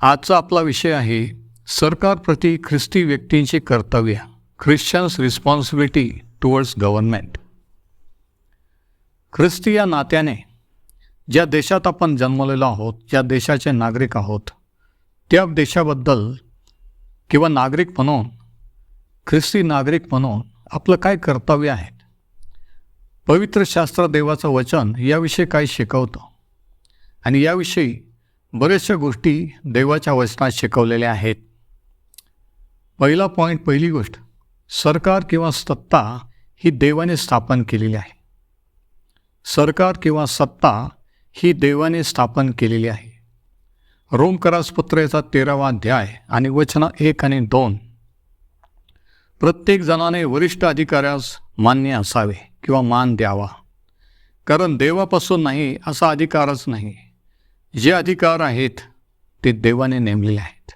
आजचा आपला विषय आहे सरकारप्रती ख्रिस्ती व्यक्तींची कर्तव्य ख्रिश्चन्स रिस्पॉन्सिबिलिटी टुवर्ड्स गव्हर्नमेंट ख्रिस्ती या नात्याने ज्या देशात आपण जन्मलेलो आहोत ज्या देशाचे नागरिक आहोत त्या देशाबद्दल किंवा नागरिक म्हणून ख्रिस्ती नागरिक म्हणून आपलं काय कर्तव्य आहे? पवित्र शास्त्र देवाचं वचन याविषयी काय शिकवतं. आणि याविषयी बऱ्याचशा गोष्टी देवाच्या वचनात शिकवलेल्या आहेत. पहिला पॉईंट पहिली गोष्ट सरकार किंवा सत्ता ही देवाने स्थापन केलेली आहे. सरकार किंवा सत्ता ही देवाने स्थापन केलेली आहे. रोमकरास पत्रेचा तेरावा अध्याय आणि वचन एक आणि दोन प्रत्येक जणाने वरिष्ठ अधिकाऱ्यास मान्य असावे किंवा मान द्यावा. कारण देवापासून नाही असा अधिकारच नाही. जे अधिकार आहेत ते देवाने नेमलेले आहेत.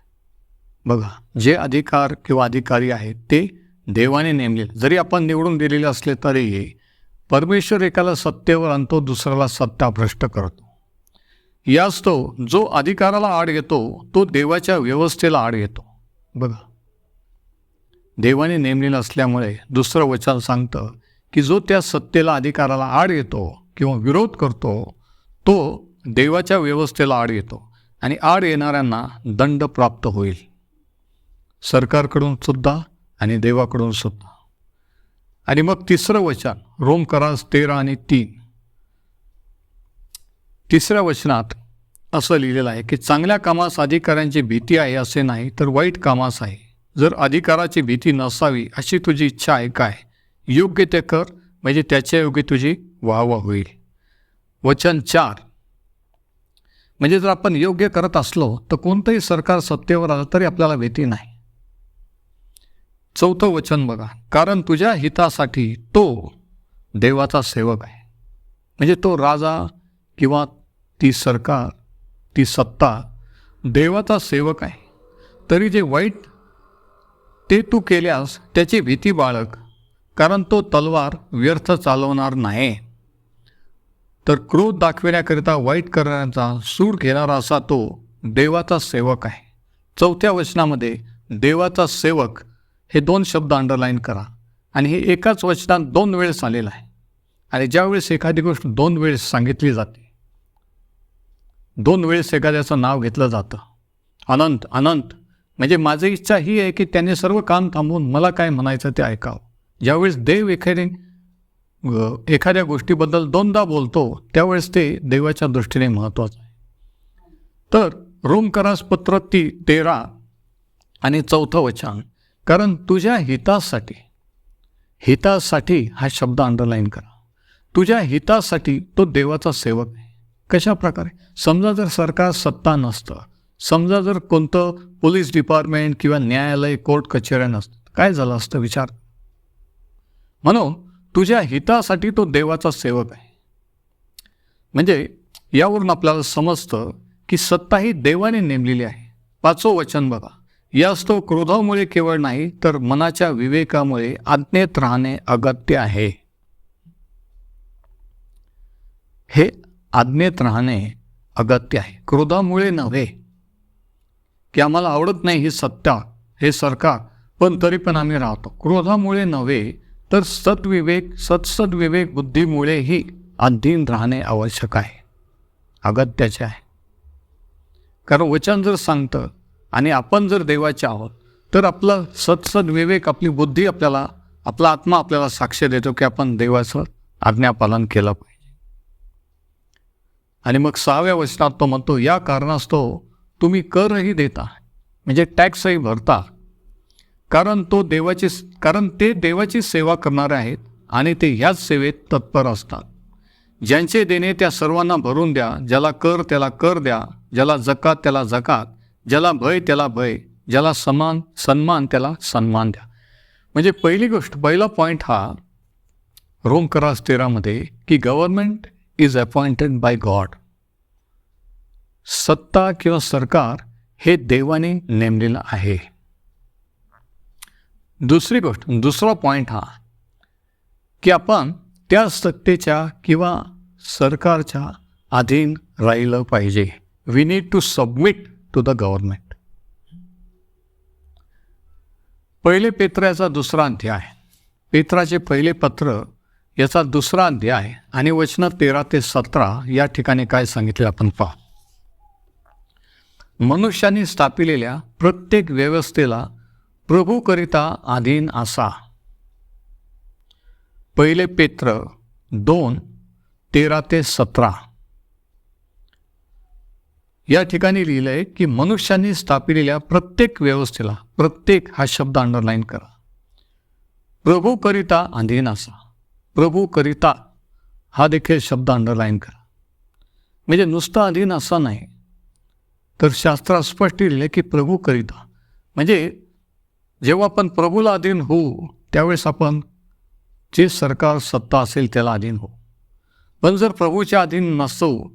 बघा जे अधिकार किंवा अधिकारी आहेत ते देवाने नेमलेले. जरी आपण निवडून दिलेले असले तरी परमेश्वर एकाला सत्तेवर आणतो दुसऱ्याला सत्ता भ्रष्ट करतो. यास्तव जो अधिकाराला आड येतो तो देवाच्या व्यवस्थेला आड येतो बघा. देवाने नेमलेलं असल्यामुळे दुसरं वचन सांगतं की जो त्या सत्तेला अधिकाराला आड येतो किंवा विरोध करतो तो देवाच्या व्यवस्थेला आड येतो आणि आड येणाऱ्यांना दंड प्राप्त होईल. सरकारकडून सुद्धा आणि देवाकडून सुद्धा. आणि मग तिसरं वचन रोम करास तेरा आणि तीन. तिसऱ्या वचनात असं लिहिलेलं आहे की चांगल्या कामास अधिकाऱ्यांची भीती आहे असे नाही तर वाईट कामास आहे. जर अधिकाराची भीती नसावी अशी तुझी इच्छा आहे काय? योग्य ते कर म्हणजे त्याच्या योग्य तुझी वाहवा होईल. वचन चार म्हणजे जर आपण योग्य करत असलो तर कोणतंही सरकार सत्तेवर आलं तरी आपल्याला भीती नाही. चौथं वचन बघा. कारण तुझ्या हितासाठी तो देवाचा सेवक आहे. म्हणजे तो राजा किंवा ती सरकार ती सत्ता देवाचा सेवक आहे. तरी जे वाईट ते तू केल्यास त्याची भीती बाळग. कारण तो तलवार व्यर्थ चालवणार नाही. तर क्रोध दाखविण्याकरिता वाईट करण्याचा सूड घेणारा असा तो देवाचा सेवक आहे. चौथ्या वचनामध्ये देवाचा सेवक हे दोन शब्द अंडरलाईन करा. आणि हे एकाच वचनात दोन वेळेस आलेलं आहे. आणि ज्यावेळेस एखादी गोष्ट दोन वेळेस सांगितली जाते दोन वेळेस एखाद्याचं नाव घेतलं जातं. अनंत अनंत. म्हणजे माझी इच्छा ही आहे की त्याने सर्व काम थांबवून मला काय म्हणायचं ते ऐकावं. ज्यावेळेस देव एखाद्या एखाद्या गोष्टीबद्दल दोनदा बोलतो त्यावेळेस ते देवाच्या दृष्टीने महत्त्वाचं आहे. तर रोमकरासपत्र ती तेरा आणि चौथं वचन कारण तुझ्या हितासाठी हितासाठी हा शब्द अंडरलाईन करा. तुझ्या हितासाठी तो देवाचा सेवक आहे. कशा प्रकारे? समजा जर सरकार सत्ता नसतं समजा जर कोणतं पोलीस डिपार्टमेंट किंवा न्यायालय कोर्ट कचेऱ्या नसतं काय झालं असतं? विचार. म्हणून तुझ्या हितासाठी तो देवाचा सेवक आहे. म्हणजे यावरून आपल्याला समजतं की सत्ता ही देवाने नेमलेली आहे. पाचो वचन बघा. यास क्रोधामुळे केवळ नाही तर मनाच्या विवेकामुळे आज्ञेत राहणे अगत्य आहे. हे आज्ञेत राहणे अगत्य आहे. क्रोधामुळे नव्हे. की आम्हाला आवडत नाही ही सत्ता हे सरकार पण तरी पण आम्ही राहतो. क्रोधामुळे नव्हे तर सद्विवेक सत्सद्विवेक बुद्धीमुळेही अधीन राहणे आवश्यक आहे. अगत्याचे आहे. कारण वचन जर सांगतं आणि आपण जर देवाचे आहोत तर आपलं सत्सद्विवेक आपली बुद्धी आपल्याला आपला आत्मा आपल्याला साक्ष देतो की आपण देवाचं आज्ञापालन केलं पाहिजे. आणि मग सहाव्या वचनात तो म्हणतो या कारणास्तव तुम्ही करही देता म्हणजे टॅक्सही भरता कारण तो देवाची कारण ते देवाची सेवा करणारे आहेत आणि ते ह्याच सेवेत तत्पर असतात. ज्यांचे देणे त्या सर्वांना भरून द्या. ज्याला कर त्याला कर द्या. ज्याला जकात त्याला जकात. ज्याला भय त्याला भय. ज्याला समान सन्मान त्याला सन्मान द्या. म्हणजे पहिली गोष्ट पहिला पॉईंट हा रोम करास तेरामध्ये की government is appointed by God सत्ता किंवा सरकार हे देवाने नेमलेलं आहे. दुसरी गोष्ट दुसरा पॉईंट हा की आपण त्या सत्तेच्या किंवा सरकारच्या अधीन राहिलं पाहिजे. We need to submit to the government पहिले पेत्राचा दुसरा अध्याय पेत्राचे पहिले पत्र याचा दुसरा अध्याय आणि वचन तेरा ते सतरा या ठिकाणी काय सांगितले आपण पहा. मनुष्याने स्थापिलेल्या प्रत्येक व्यवस्थेला प्रभूकरिता अधीन असा. पहिले पेत्र दोन तेरा ते सतरा. या ठिकाणी लिहिलं आहे की मनुष्याने स्थापिलेल्या प्रत्येक व्यवस्थेला प्रत्येक हा शब्द अंडरलाईन करा. प्रभूकरिता अधीन असा. प्रभूकरिता हा देखील शब्द अंडरलाईन करा. म्हणजे नुसता अधीन असा नाही. तर शास्त्रात स्पष्ट लिहिलं की प्रभूकरिता. म्हणजे जेव्हा आपण प्रभूला अधीन होऊ त्यावेळेस आपण जे सरकार सत्ता असेल त्याला अधीन होऊ. पण जर प्रभूच्या अधीन नसतो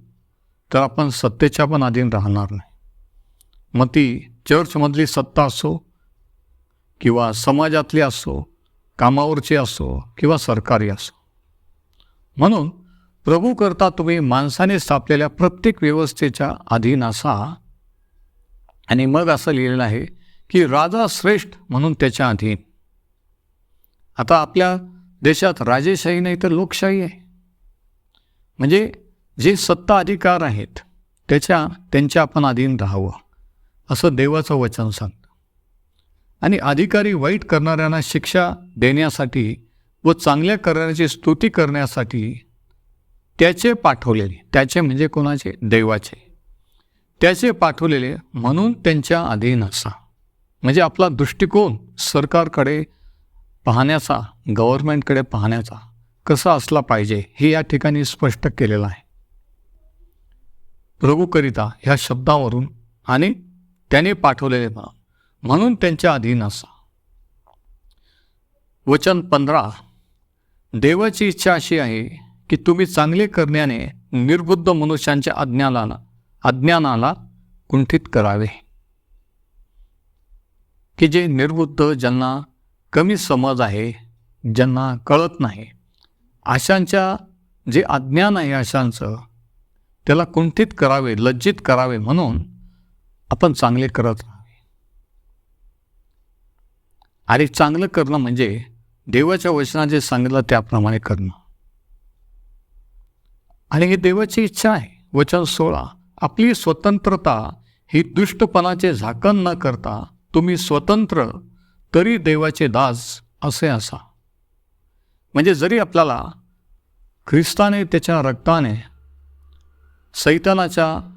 तर आपण सत्तेच्या पण अधीन राहणार नाही. मग ती चर्चमधली सत्ता असो किंवा समाजातली असो कामावरची असो किंवा सरकारी असो. म्हणून प्रभू करता तुम्ही माणसाने स्थापलेल्या प्रत्येक व्यवस्थेच्या अधीन असा. आणि मग असं लिहिलेलं आहे की राजा श्रेष्ठ म्हणून त्याच्या अधीन आता आपल्या देशात राजेशाही नाही तर लोकशाही आहे. म्हणजे जे सत्ता अधिकार आहेत त्याच्या त्यांच्या आपण अधीन राहावं असं देवाचं वचन सांगतं. आणि अधिकारी वाईट करणाऱ्यांना शिक्षा देण्यासाठी व चांगल्या करण्याची स्तुती करण्यासाठी त्याचे पाठवलेले त्याचे म्हणजे कोणाचे? देवाचे. त्याचे पाठवलेले म्हणून त्यांच्या अधीन असा. म्हणजे आपला दृष्टिकोन सरकारकडे पाहण्याचा गव्हर्नमेंटकडे पाहण्याचा कसा असला पाहिजे हे या ठिकाणी स्पष्ट केलेलं आहे. प्रभूकरिता ह्या शब्दावरून आणि त्याने पाठवलेले म्हणून म्हणून त्यांच्या अधीन असा. वचन पंधरा देवाची इच्छा अशी आहे की तुम्ही चांगले करण्याने निर्बुद्ध मनुष्यांच्या अज्ञानाला अज्ञानाला कुंठित करावे. की जे निर्बुद्ध ज्यांना कमी समज आहे ज्यांना कळत नाही. अशांच्या जे अज्ञान आहे अशांचं त्याला कुंठित करावे लज्जित करावे म्हणून आपण चांगले करत राहावे आणि चांगलं करणं म्हणजे देवाच्या वचनात जे सांगितलं त्याप्रमाणे करणं. आणि ही देवाची इच्छा आहे. वचन सोळा आपली स्वतंत्रता ही दुष्टपणाचे झाकण न करता तुम्ही स्वतंत्र तरी देवाचे दास असे असा. म्हणजे जरी आपल्याला ख्रिस्ताने त्याच्या रक्ताने सैतानाच्या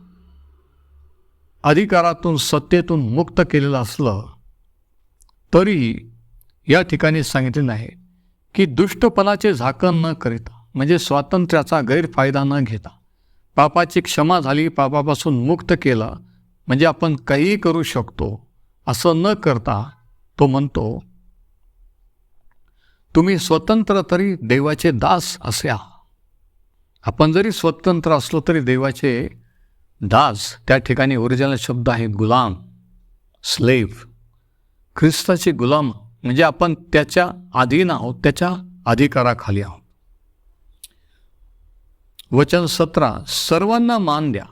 अधिकारातून सत्तेतून मुक्त केलेलं असलं तरीही या ठिकाणी सांगितलेलं आहे की दुष्टपणाचे झाकण न करिता म्हणजे स्वातंत्र्याचा गैरफायदा न घेता पापाची क्षमा झाली पापापासून मुक्त केलं म्हणजे आपण काहीही करू शकतो. असं न करता तो म्हणतो तुम्ही स्वतंत्र तरी देवाचे दास अस्या आपण जरी स्वतंत्र असलो तरी देवाचे दास त्या ठिकाणी ओरिजिनल शब्द आहे गुलाम स्लेव्ह ख्रिस्ताचे गुलाम म्हणजे आपण त्याच्या अधीन आहोत त्याच्या अधिकाराखाली आहोत. वचन सतरा सर्वांना मान द्या.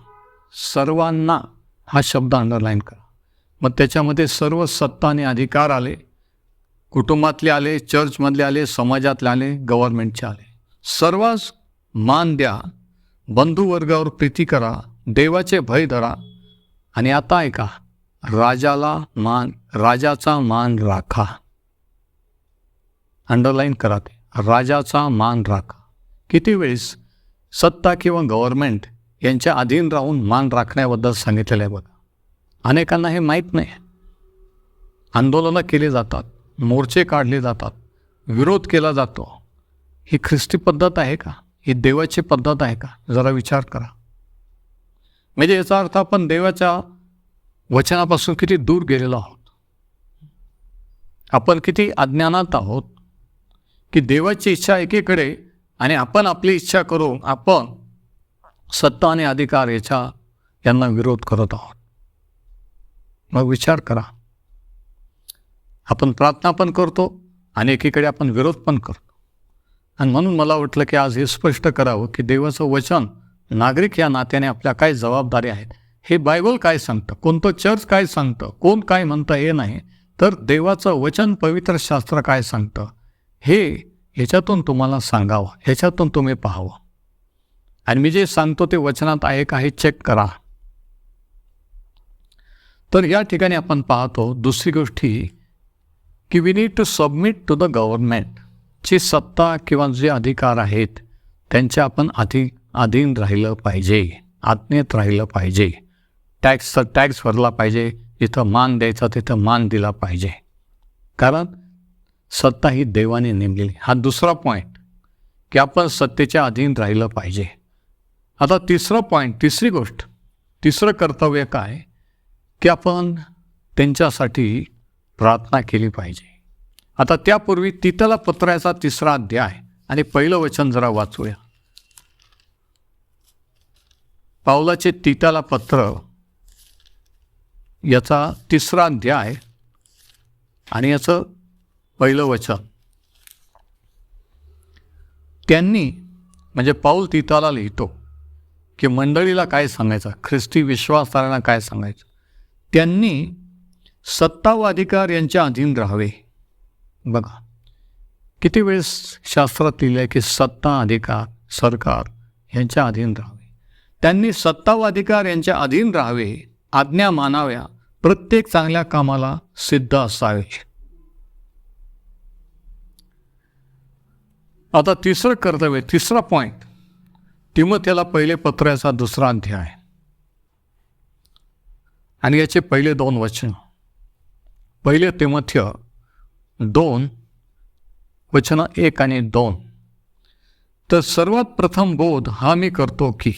सर्वांना हा शब्द अंडरलाईन करा. मग त्याच्यामध्ये सर्व सत्ता आणि अधिकार आले कुटुंबातले आले चर्चमधले आले समाजातले आले गव्हर्नमेंटचे आले. सर्वांस मान द्या बंधुवर्गावर प्रीती करा देवाचे भय धरा. आणि आता ऐका राजाला मान राजाचा मान राखा. अंडरलाईन करा ते राजाचा मान राखा. किती वेळेस सत्ता किंवा गव्हर्नमेंट यांच्या अधीन राहून मान राखण्याबद्दल सांगितलेलं आहे बघा. अनेकांना हे माहीत नाही. आंदोलनं केली जातात मोर्चे काढले जातात विरोध केला जातो. ही ख्रिस्ती पद्धत आहे का? ही देवाची पद्धत आहे का? जरा विचार करा. म्हणजे याचा अर्थ आपण देवाच्या वचनापासून किती दूर गेलेलो आहोत? आपण किती अज्ञानात आहोत? की देवाची इच्छा एकीकडे आणि आपण आपली इच्छा करून आपण सत्ता आणि अधिकार याच्या यांना विरोध करत आहोत? मग विचार करा. आपण प्रार्थना पण करतो आणि एकीकडे आपण विरोध पण करतो. आणि म्हणून मला वाटलं की आज हे स्पष्ट करावं की देवाचं वचन नागरिक या नात्याने आपल्या काय जबाबदारी आहेत हे बायबल काय सांगतं कोणतं चर्च काय सांगतं कोण काय म्हणतं हे नाही तर देवाचं वचन पवित्र शास्त्र काय सांगतं हे ह्याच्यातून तुम्हाला सांगावं ह्याच्यातून तुम्ही पाहावं. आणि मी जे सांगतो ते वचनात आहे का हे चेक करा. तर या ठिकाणी आपण पाहतो दुसरी गोष्टी की we need to submit to the government ची सत्ता किंवा जे अधिकार आहेत त्यांच्या आपण अधिक अधीन राहिलं पाहिजे आत्मेत राहिलं पाहिजे. टॅक्सचा टॅक्स भरला पाहिजे जिथं मान द्यायचा तिथं मान दिला पाहिजे. कारण सत्ता ही देवाने नेमलेली. हा दुसरा पॉईंट की आपण सत्तेच्या अधीन राहिलं पाहिजे. आता तिसरं पॉईंट तिसरी गोष्ट तिसरं कर्तव्य काय? की आपण त्यांच्यासाठी प्रार्थना केली पाहिजे. आता त्यापूर्वी तिथला पत्राचा तिसरा अध्याय आणि पहिलं वचन जरा वाचूया. पावलाचे तिताला पत्र याचा तिसरा अध्याय आणि याचं पहिलं वचन. त्यांनी म्हणजे पाऊल तिताला लिहितो की मंडळीला काय सांगायचं? ख्रिस्ती विश्वासाऱ्यांना काय सांगायचं? त्यांनी सत्ता व अधिकार यांच्या अधीन राहावे. बघा किती वेळेस शास्त्रात लिहिलं आहे की सत्ता अधिकार सरकार यांच्या अधीन राहावे. त्यांनी सत्ता व अधिकार यांच्या अधीन राहावे आज्ञा मानाव्या प्रत्येक चांगल्या कामाला सिद्ध असावे. आता तिसरं कर्तव्य तिसरा पॉईंट तिमथ्याला पहिले पत्र्याचा दुसरा अध्याय. आणि याचे पहिले दोन वचन. पहिले तिमथ्य दोन वचन एक आणि दोन. तर सर्वात प्रथम बोध हा मी करतो की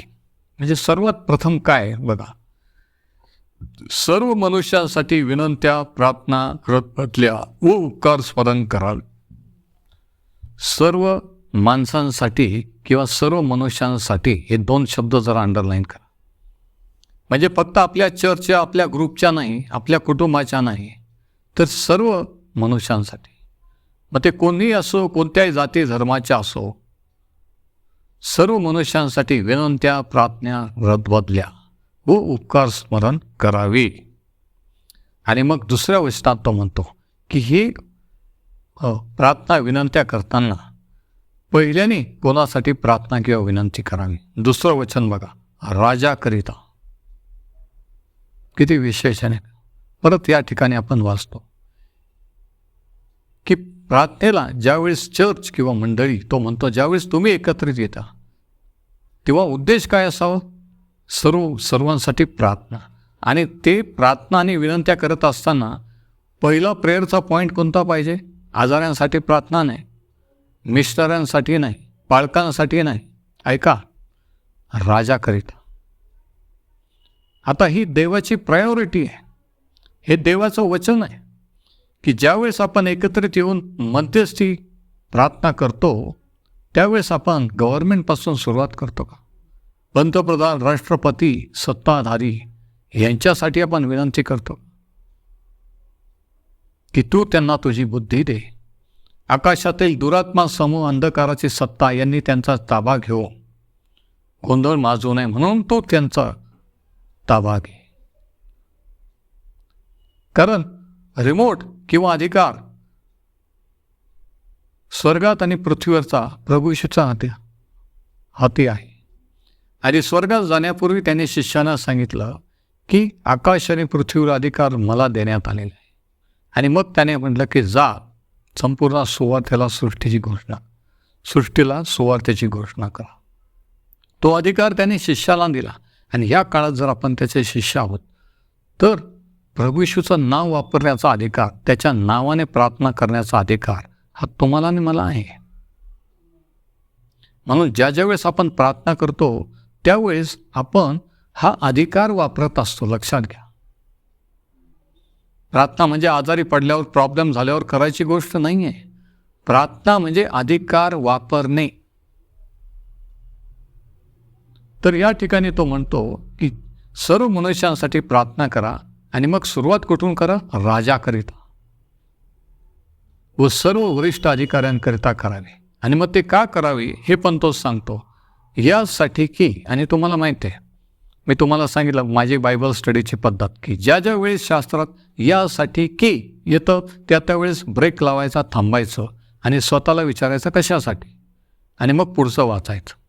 म्हणजे सर्वात प्रथम काय बघा. सर्व मनुष्यांसाठी विनंत्या प्रार्थना रथपतल्या व उपकार स्मरण कराल सर्व माणसांसाठी किंवा सर्व मनुष्यांसाठी हे दोन शब्द जरा अंडरलाईन करा. म्हणजे फक्त आपल्या चर्चच्या आपल्या ग्रुपच्या नाही आपल्या कुटुंबाच्या नाही तर सर्व मनुष्यांसाठी. मग ते कोणीही असो कोणत्याही जाती धर्माच्या असो सर्व मनुष्यांसाठी विनंत्या प्रार्थना रद्दबदल्या व उपकार स्मरण करावे. आणि मग दुसऱ्या वचनात तो म्हणतो की हे प्रार्थना विनंत्या करताना पहिल्याने कोणासाठी प्रार्थना किंवा विनंती करावी? दुसरं वचन बघा राजाकरिता. किती विशेषाने परत या ठिकाणी आपण वाचतो की प्रार्थनेला ज्यावेळेस चर्च किंवा मंडळी तो म्हणतो ज्यावेळेस तुम्ही एकत्रित येता तेव्हा उद्देश काय असावं? सर्व सर्वांसाठी प्रार्थना. आणि ते प्रार्थना आणि विनंत्या करत असताना पहिला प्रेयरचा पॉईंट कोणता पाहिजे? आजारांसाठी प्रार्थना नाही मिस्टरांसाठी नाही पालकांसाठी नाही. ऐका राजाकरिता आता ही देवाची प्रायोरिटी आहे. हे देवाचं वचन आहे की ज्यावेळेस आपण एकत्रित येऊन मध्यस्थी प्रार्थना करतो त्यावेळेस आपण गव्हर्नमेंटपासून सुरुवात करतो का? पंतप्रधान राष्ट्रपती सत्ताधारी यांच्यासाठी आपण विनंती करतो की तू त्यांना तुझी बुद्धी दे. आकाशातील दुरात्मा समूह अंधकाराची सत्ता यांनी त्यांचा ताबा घेऊ गोंधळ माजू नये म्हणून तो त्यांचा ताबा घे कारण रिमोट किंवा अधिकार स्वर्गात आणि पृथ्वीवरचा प्रभूशीचा हाती हाती आहे. आणि स्वर्गात जाण्यापूर्वी त्याने शिष्यांना सांगितलं की आकाश आणि पृथ्वीवर अधिकार मला देण्यात आलेला आहे. आणि मग त्याने म्हटलं की जा संपूर्ण सुवार्थ्याला सृष्टीची घोषणा सृष्टीला सुवार्थ्याची घोषणा करा. तो अधिकार त्याने शिष्याला दिला. आणि या काळात जर आपण त्याचे शिष्य आहोत तर प्रभू येशूचं नाव वापरण्याचा अधिकार त्याच्या नावाने प्रार्थना करण्याचा अधिकार हा तुम्हाला आणि मला आहे. म्हणून ज्या ज्या वेळेस आपण प्रार्थना करतो त्यावेळेस आपण हा अधिकार वापरत असतो. लक्षात घ्या. प्रार्थना म्हणजे आजारी पडल्यावर प्रॉब्लेम झाल्यावर करायची गोष्ट नाही आहे प्रार्थना म्हणजे अधिकार वापरणे. तर या ठिकाणी तो म्हणतो की सर्व मनुष्यांसाठी प्रार्थना करा आणि मग सुरुवात कुठून करा? राजाकरिता. व सर्व वरिष्ठ अधिकाऱ्यांकरिता करावे. आणि मग ते का करावे हे पण तो सांगतो. यासाठी की आणि तुम्हाला माहीत आहे मी तुम्हाला सांगितलं माझी बायबल स्टडीची पद्धत की ज्या ज्या वेळेस शास्त्रात यासाठी की येतं त्या त्यावेळेस ब्रेक लावायचा थांबायचं आणि स्वतःला विचारायचं कशासाठी? आणि मग पुढचं वाचायचं.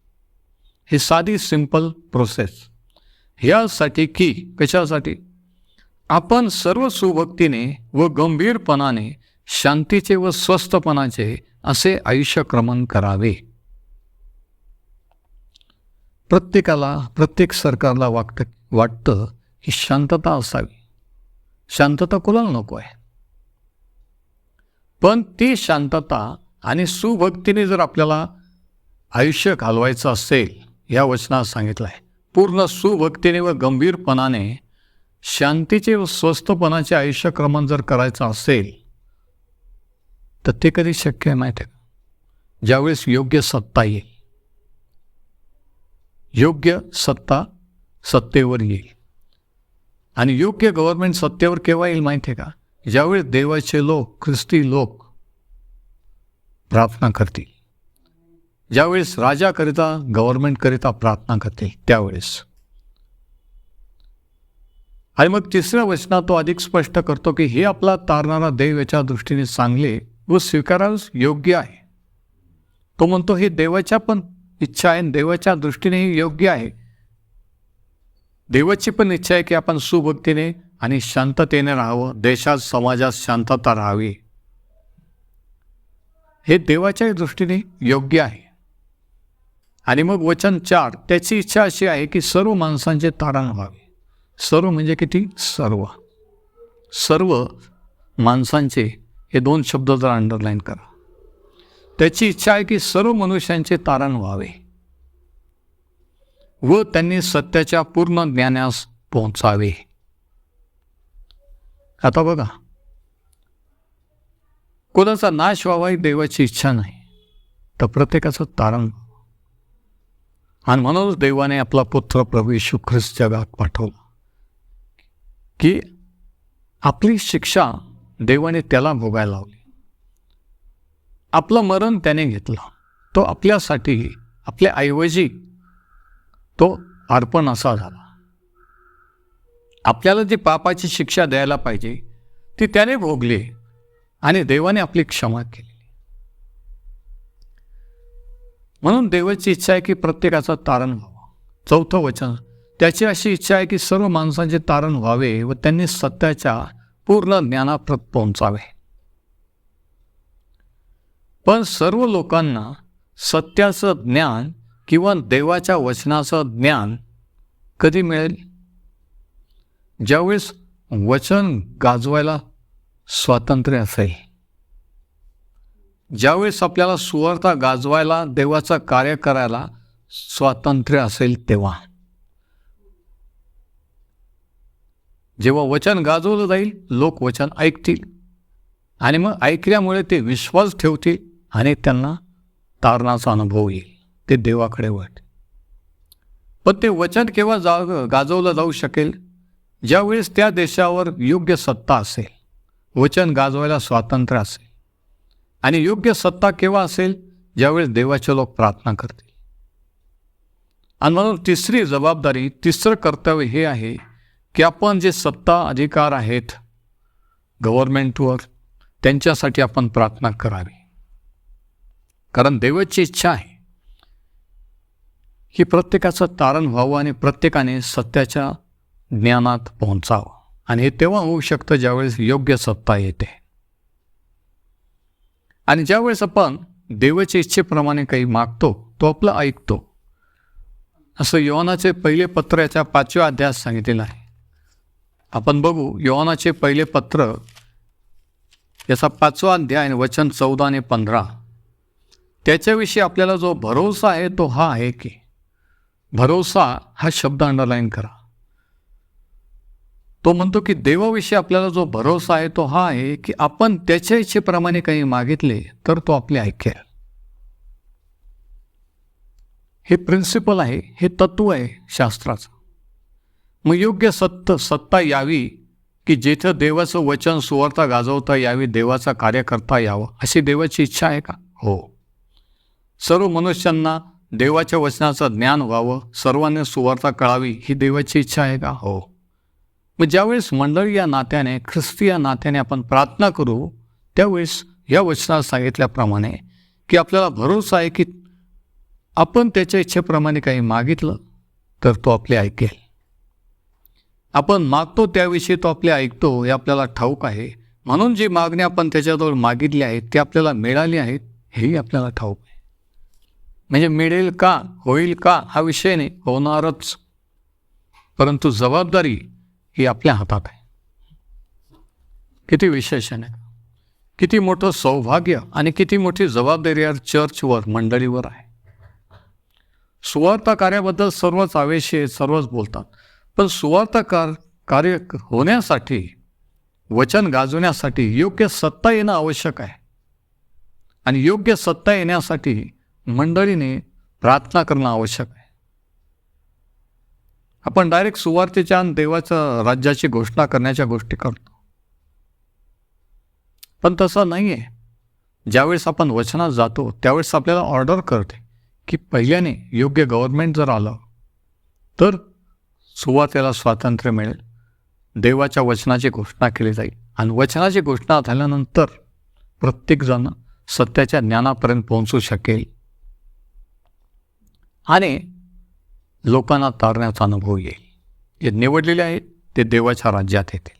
ही साधी सिंपल प्रोसेस ह्यासाठी की कशासाठी? आपण सर्व सुभक्तीने व गंभीरपणाने शांतीचे व स्वस्थपणाचे असे आयुष्यक्रमण करावे. प्रत्येकाला प्रत्येक सरकारला वाटतं वाटतं की शांतता असावी. शांतता कोणाला नको आहे? पण ती शांतता आणि सुभक्तीने जर आपल्याला आयुष्य घालवायचं असेल या वचनात सांगितलं आहे पूर्ण सुभक्तीने व गंभीरपणाने शांतीचे व स्वस्थपणाचे आयुष्यक्रमण जर करायचं असेल तर ते कधी शक्य आहे माहिती आहे ज्यावेळेस योग्य सत्ता येईल. योग्य सत्ता सत्तेवर येईल. आणि योग्य गव्हर्नमेंट सत्तेवर केव्हा येईल माहिती आहे का? ज्यावेळेस देवाचे लोक ख्रिस्ती लोक प्रार्थना करतील. ज्यावेळेस राजाकरिता गव्हर्नमेंटकरिता प्रार्थना करते त्यावेळेस. आणि मग तिसऱ्या वचनात तो अधिक स्पष्ट करतो की हे आपला तारणारा देव याच्या दृष्टीने चांगले व स्वीकारास योग्य आहे. तो म्हणतो हे देवाच्या पण इच्छा आहे आणि देवाच्या दृष्टीनेही योग्य आहे. देवाची पण इच्छा आहे की आपण सुभक्तीने आणि शांततेने राहावं देशात समाजात शांतता राहावी. हे देवाच्या दृष्टीने योग्य आहे. आणि मग वचन चार त्याची इच्छा अशी आहे की सर्व माणसांचे तारण व्हावे. सर्व म्हणजे किती? सर्व. सर्व माणसांचे हे दोन शब्द जर अंडरलाईन करा. त्याची इच्छा आहे की सर्व मनुष्यांचे तारण व्हावे. व त्यांनी सत्याच्या पूर्ण ज्ञानास पोहोचावे. आता बघा. कोणाचा नाश व्हावा ही देवाची इच्छा नाही तर प्रत्येकाचं तारण आणि म्हणूनच देवाने आपला पुत्र प्रभू येशू ख्रिस्त जगात पाठवला. की आपली शिक्षा देवाने त्याला भोगायला लावली. आपलं मरण त्याने घेतलं. तो आपल्यासाठी आपल्या ऐवजी तो अर्पण असा झाला. आपल्याला जी पापाची शिक्षा द्यायला पाहिजे ती त्याने भोगली आणि देवाने आपली क्षमा केली. म्हणून देवाची इच्छा आहे की प्रत्येकाचं तारण व्हावं. चौथं वचन त्याची अशी इच्छा आहे की सर्व माणसांचे तारण व्हावे व त्यांनी सत्याच्या पूर्ण ज्ञानाप्रत पोहोचावे. पण सर्व लोकांना सत्याचं ज्ञान किंवा देवाच्या वचनाचं ज्ञान कधी मिळेल? ज्यावेळेस वचन गाजवायला स्वातंत्र्य असेल. ज्यावेळेस आपल्याला सुवार्ता गाजवायला देवाचं कार्य करायला स्वातंत्र्य असेल तेव्हा. जेव्हा वचन गाजवलं जाईल लोक वचन ऐकतील. आणि मग ऐकल्यामुळे ते विश्वास ठेवतील आणि त्यांना तारणाचा अनुभव येईल. ते देवाकडे वाट पण ते वचन केव्हा जा गाजवलं जाऊ शकेल? ज्यावेळेस त्या देशावर योग्य सत्ता असेल वचन गाजवायला स्वातंत्र्य असेल. आणि योग्य सत्ता केव्हा असेल? ज्यावेळेस देवाचे लोक प्रार्थना करतील. आणि म्हणून तिसरी जबाबदारी तिसरं कर्तव्य हे आहे की आपण जे सत्ता अधिकार आहेत गव्हर्मेंटवर त्यांच्यासाठी आपण प्रार्थना करावी. कारण देवाची इच्छा आहे की प्रत्येकाचं तारण व्हावं आणि प्रत्येकाने सत्याच्या ज्ञानात पोहोचावं. आणि हे तेव्हा होऊ शकतं ज्यावेळेस योग्य सत्ता येते. आणि ज्यावेळेस आपण देवाच्या इच्छेप्रमाणे काही मागतो तो आपलं ऐकतो. असं योनाचे पहिले पत्र याच्या पाचव्या अध्यायात सांगितलेलं आहे. आपण बघू योनाचे पहिले पत्र याचा पाचवा अध्याय आणि वचन चौदा आणि पंधरा. त्याच्याविषयी आपल्याला जो भरोसा आहे तो हा आहे की भरोसा हा शब्द अंडरलाईन करा. तो म्हणतो की देवाविषयी आपल्याला जो भरोसा आहे तो हा आहे की आपण त्याच्या इच्छेप्रमाणे काही मागितले तर तो आपले ऐकेल. हे प्रिन्सिपल आहे हे तत्व आहे शास्त्राचं. मग योग्य सत्त सत्ता यावी की जेथं देवाचं वचन सुवार्ता गाजवता यावी देवाचा कार्य करता यावं अशी देवाची इच्छा आहे का? हो. सर्व मनुष्यांना देवाच्या वचनाचं ज्ञान व्हावं सर्वांना सुवार्ता कळावी ही देवाची इच्छा आहे का? हो. मग ज्यावेळेस मंडळी या नात्याने ख्रिस्ती या नात्याने आपण प्रार्थना करू त्यावेळेस या वचनात सांगितल्याप्रमाणे की आपल्याला भरोसा आहे की आपण त्याच्या इच्छेप्रमाणे काही मागितलं तर तो आपले ऐकेल. आपण मागतो त्याविषयी तो आपले ऐकतो हे आपल्याला ठाऊक आहे. म्हणून जी मागणी आपण त्याच्याजवळ मागितली आहे ती आपल्याला मिळाली आहेत हेही आपल्याला ठाऊक आहे. म्हणजे मिळेल का होईल का हा विषय नाही होणारच. परंतु जबाबदारी ही आपल्या हातात आहे. किती विशेषण आहे. किती मोठं सौभाग्य आणि किती मोठी जबाबदारी या चर्चवर मंडळीवर आहे. सुवार्थ कार्याबद्दल सर्वच आवेशी सर्वच बोलतात. पण सुवार्थ कार कार्य होण्यासाठी वचन गाजवण्यासाठी योग्य सत्ता येणं आवश्यक आहे. आणि योग्य सत्ता येण्यासाठी मंडळीने प्रार्थना करणं आवश्यक आहे. आपण डायरेक्ट सुवार्थेच्या आणि देवाच्या राज्याची घोषणा करण्याच्या गोष्टी करतो. पण तसं नाही आहे ज्यावेळेस आपण वचनात जातो त्यावेळेस आपल्याला ऑर्डर करते की पहिल्याने योग्य गव्हर्नमेंट जर आलं तर सुवातेला स्वातंत्र्य मिळेल. देवाच्या वचनाची घोषणा केली जाईल. आणि वचनाची घोषणा झाल्यानंतर प्रत्येकजण सत्याच्या ज्ञानापर्यंत पोहोचू शकेल. आणि लोकांना तारण्याचा अनुभव येईल. जे निवडलेले आहेत ते देवाच्या राज्यात येतील.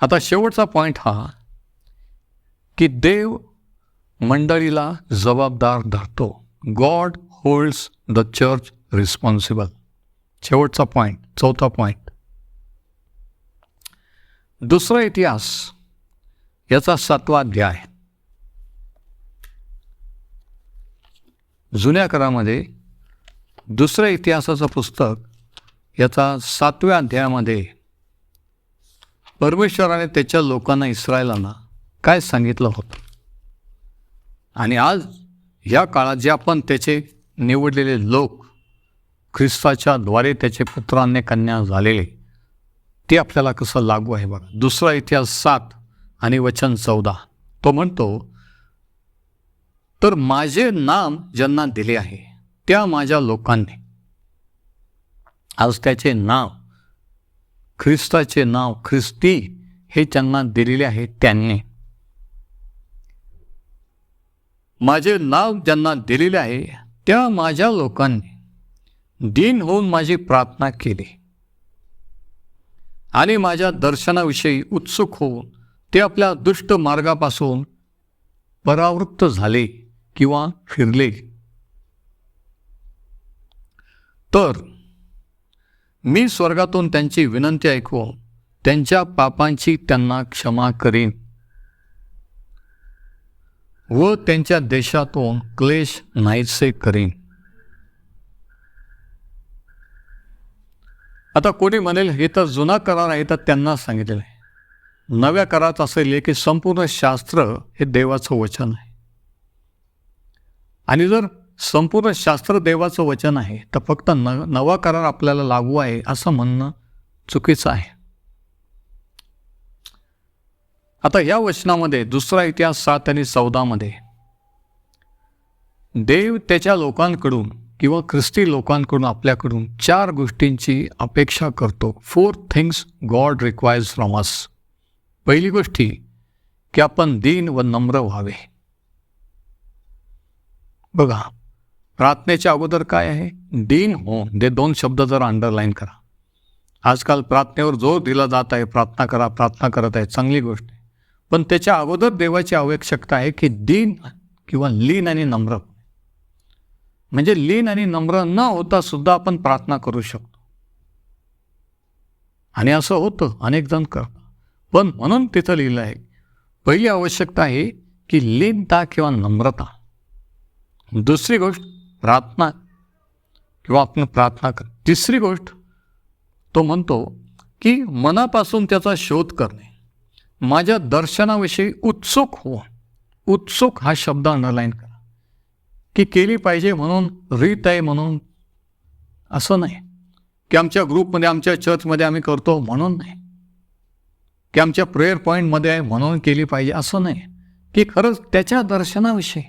आता शेवटचा पॉईंट हा की देव मंडळीला जबाबदार धरतो. God holds the church responsible शेवटचा पॉईंट चौथा पॉईंट दुसरा इतिहास याचा सातवा अध्याय. जुन्या करामध्ये दुसऱ्या इतिहासाचं पुस्तक याचा सातव्या अध्यायामध्ये परमेश्वराने त्याच्या लोकांना इस्रायलांना काय सांगितलं होतं? आणि आज या काळात जे आपण त्याचे निवडलेले लोक ख्रिस्ताच्या द्वारे त्याचे पुत्रांनी कन्या झालेले ते आपल्याला कसं लागू आहे बघा. दुसरा इतिहास सात आणि वचन चौदा. तो म्हणतो तर माझे नाम ज्यांना दिले आहे त्या माझ्या लोकांनी. आज त्याचे नाव ख्रिस्ताचे नाव ख्रिस्ती हे त्यांना दिलेले आहे त्यांनी. माझे नाव ज्यांना दिलेले आहे त्या माझ्या लोकांनी दिन होऊन माझी प्रार्थना केली. आणि माझ्या दर्शनाविषयी उत्सुक होऊन ते आपल्या दुष्ट मार्गापासून परावृत्त झाले किंवा फिरले. तर मी स्वर्गातून त्यांची विनंती ऐकवून त्यांच्या पापांची त्यांना क्षमा करीन व त्यांच्या देशातून क्लेश नाहीसे करीन. आता कोणी म्हणेल हे तर जुना करार आहे तर त्यांना सांगितलेलं आहे नव्या करारात असेल की संपूर्ण शास्त्र हे देवाचं वचन आहे. आणि जर संपूर्ण शास्त्र देवाचं वचन आहे. तर फक्त न नवा करार आपल्याला लागू आहे असं म्हणणं चुकीचं आहे. आता या वचनामध्ये दुसरा इतिहास सात आणि चौदामध्ये देव त्याच्या लोकांकडून किंवा ख्रिस्ती लोकांकडून आपल्याकडून चार गोष्टींची अपेक्षा करतो. Four things God requires from us पहिली गोष्टी की आपण दीन व नम्र व्हावे. बघा प्रार्थनेच्या अगोदर काय आहे? दीन हो ते दोन शब्द जर अंडरलाईन करा. आजकाल प्रार्थनेवर जोर दिला जात आहे प्रार्थना करा प्रार्थना करत आहे चांगली गोष्ट आहे. पण त्याच्या अगोदर देवाची आवश्यकता आहे की दीन किंवा लीन आणि नम्र. म्हणजे लीन आणि नम्र न होता सुद्धा आपण प्रार्थना करू शकतो. आणि असं होतं अनेक जण करतात. पण म्हणून तिथं लिहिलं आहे पहिली आवश्यकता आहे की लीनता किंवा नम्रता. दुसरी गोष्ट प्रार्थना किंवा आपण प्रार्थना कर. तिसरी गोष्ट तो म्हणतो की मनापासून त्याचा शोध करणे. माझ्या दर्शनाविषयी उत्सुक हो. उत्सुक हा शब्द अंडरलाईन करा. की केली पाहिजे म्हणून रीत आहे म्हणून असं नाही. की आमच्या ग्रुपमध्ये आमच्या चर्चमध्ये आम्ही करतो म्हणून नाही. की आमच्या प्रेयर पॉईंटमध्ये आहे म्हणून केली पाहिजे असं नाही. की खरंच त्याच्या दर्शनाविषयी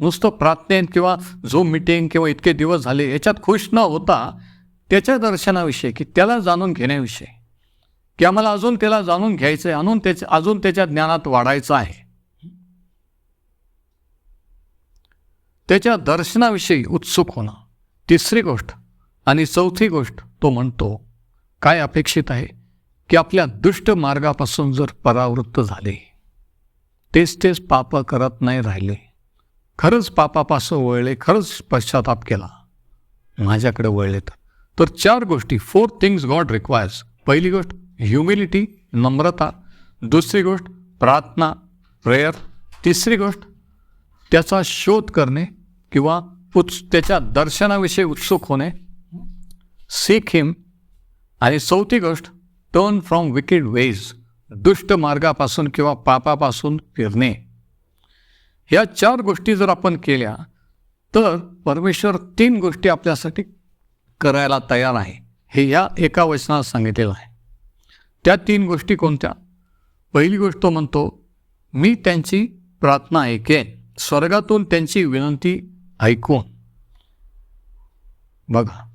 नुसतं प्रार्थनेत किंवा जो मिटिंग किंवा इतके दिवस झाले याच्यात खुश न होता त्याच्या दर्शनाविषयी की त्याला जाणून घेण्याविषयी. की आम्हाला अजून त्याला जाणून घ्यायचं आहे अजून त्याच्या अजून त्याच्या ज्ञानात वाढायचं आहे. त्याच्या दर्शनाविषयी उत्सुक होणं तिसरी गोष्ट आणि चौथी गोष्ट तो म्हणतो काय अपेक्षित आहे? की आपल्या दुष्ट मार्गापासून जर परावृत्त झाले तेच तेच पाप करत नाही राहिले. खरंच पापापासून वळले खरंच पश्चाताप केला. माझ्याकडे वळले तर. चार गोष्टी फोर थिंग्स गॉड रिक्वायर्स पहिली गोष्ट ह्युमिलिटी नम्रता. दुसरी गोष्ट प्रार्थना प्रेयर तिसरी गोष्ट त्याचा शोध करणे किंवा उत्स त्याच्या दर्शनाविषयी उत्सुक होणे. सीख हिम आणि चौथी गोष्ट टर्न फ्रॉम विकेड वेज दुष्ट मार्गापासून किंवा पापापासून फिरणे. ह्या चार गोष्टी जर आपण केल्या तर परमेश्वर तीन गोष्टी आपल्यासाठी करायला तयार आहे. हे या एका वचनात सांगितलेलं आहे. त्या तीन गोष्टी कोणत्या? पहिली गोष्ट म्हणतो मी त्यांची प्रार्थना ऐकेन. स्वर्गातून त्यांची विनंती ऐकून. बघा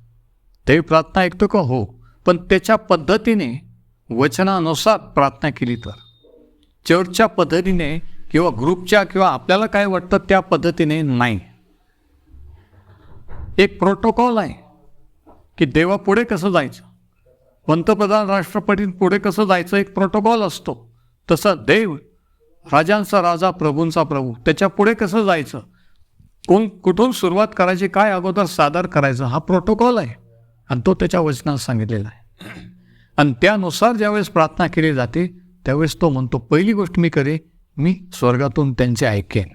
ते प्रार्थना ऐकतो का? हो. पण त्याच्या पद्धतीने वचनानुसार प्रार्थना केली तर. चर्चच्या पद्धतीने किंवा ग्रुपच्या किंवा आपल्याला काय वाटतं त्या पद्धतीने नाही. एक प्रोटोकॉल आहे की देवा पुढे कसं जायचं? पंतप्रधान राष्ट्रपती पुढे कसं जायचं? एक प्रोटोकॉल असतो. तसा देव राजांचा राजा प्रभूंचा प्रभू त्याच्या पुढे कसं जायचं? कोण कुठून सुरुवात करायची काय अगोदर सादर करायचं? हा प्रोटोकॉल आहे. आणि तो त्याच्या वचनात सांगितलेला आहे. आणि त्यानुसार ज्यावेळेस प्रार्थना केली जाते त्यावेळेस तो म्हणतो पहिली गोष्ट मी करे मी स्वर्गातून त्यांचे ऐकेन.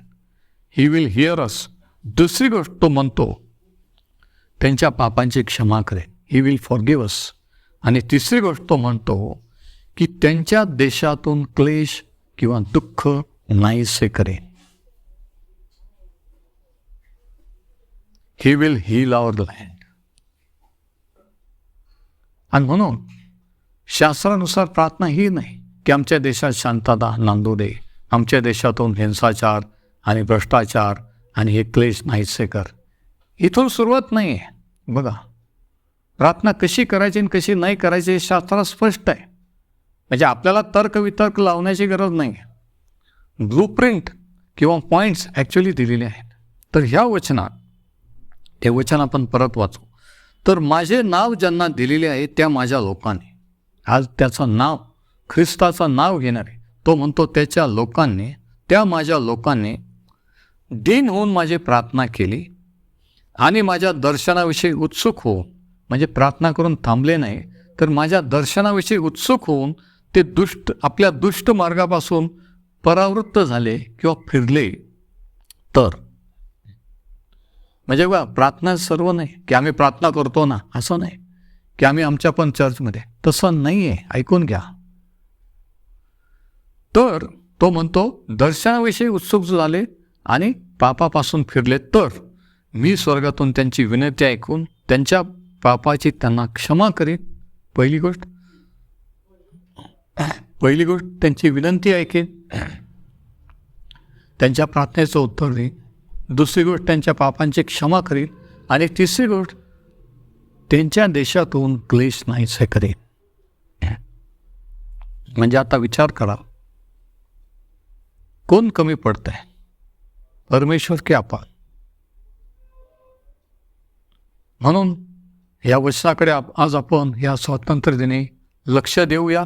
ही विल हिअर अस दुसरी गोष्ट तो म्हणतो त्यांच्या पापांची क्षमा करेन. ही विल फॉर अस आणि तिसरी गोष्ट तो म्हणतो की त्यांच्या देशातून क्लेश किंवा दुःख नाहीसे करेन. He will heal our land आणि म्हणून शास्त्रानुसार प्रार्थना ही नाही की आमच्या देशात शांतता नांदू दे. आमच्या देशातून हिंसाचार आणि भ्रष्टाचार आणि हे क्लेश नाहीसे कर. इथून सुरुवात नाही आहे बघा प्रार्थना कशी करायची आणि कशी नाही करायची हे शास्त्रात स्पष्ट आहे. म्हणजे आपल्याला तर्कवितर्क लावण्याची गरज नाही आहे प्रिंट किंवा पॉईंट्स ॲक्च्युली दिलेले आहेत. तर ह्या वचनात ते वचन आपण परत वाचू. तर माझे नाव ज्यांना दिलेले आहे त्या माझ्या लोकांनी. आज त्याचं नाव ख्रिस्ताचं नाव घेणारे तो म्हणतो त्याच्या लोकांनी त्या माझ्या लोकांनी दिन होऊन माझी प्रार्थना केली आणि माझ्या दर्शनाविषयी उत्सुक होऊन म्हणजे प्रार्थना करून थांबले नाही तर माझ्या दर्शनाविषयी उत्सुक होऊन ते दुष्ट आपल्या दुष्ट मार्गापासून परावृत्त झाले किंवा फिरले. तर म्हणजे बघा प्रार्थना सर्व नाही. की आम्ही प्रार्थना करतो ना असं नाही. की आम्ही आमच्या पण चर्चमध्ये. तसं नाही आहे ऐकून घ्या. तर तो म्हणतो दर्शनाविषयी उत्सुक झाले आणि पापापासून फिरले तर. मी स्वर्गातून त्यांची विनंती ऐकून त्यांच्या पापाची त्यांना क्षमा करेन. पहिली गोष्ट पहिली गोष्ट त्यांची विनंती ऐकेन. त्यांच्या प्रार्थनेचं उत्तर देईन. दुसरी गोष्ट त्यांच्या पापांची क्षमा करीन. आणि तिसरी गोष्ट त्यांच्या देशातून क्लेश नाहीसे करेन. म्हणजे आता विचार करा. कोण कमी पडतंय? परमेश्वर की आपण म्हणून या वचनाकडे आज आपण या स्वातंत्र्य दिनी लक्ष देऊया.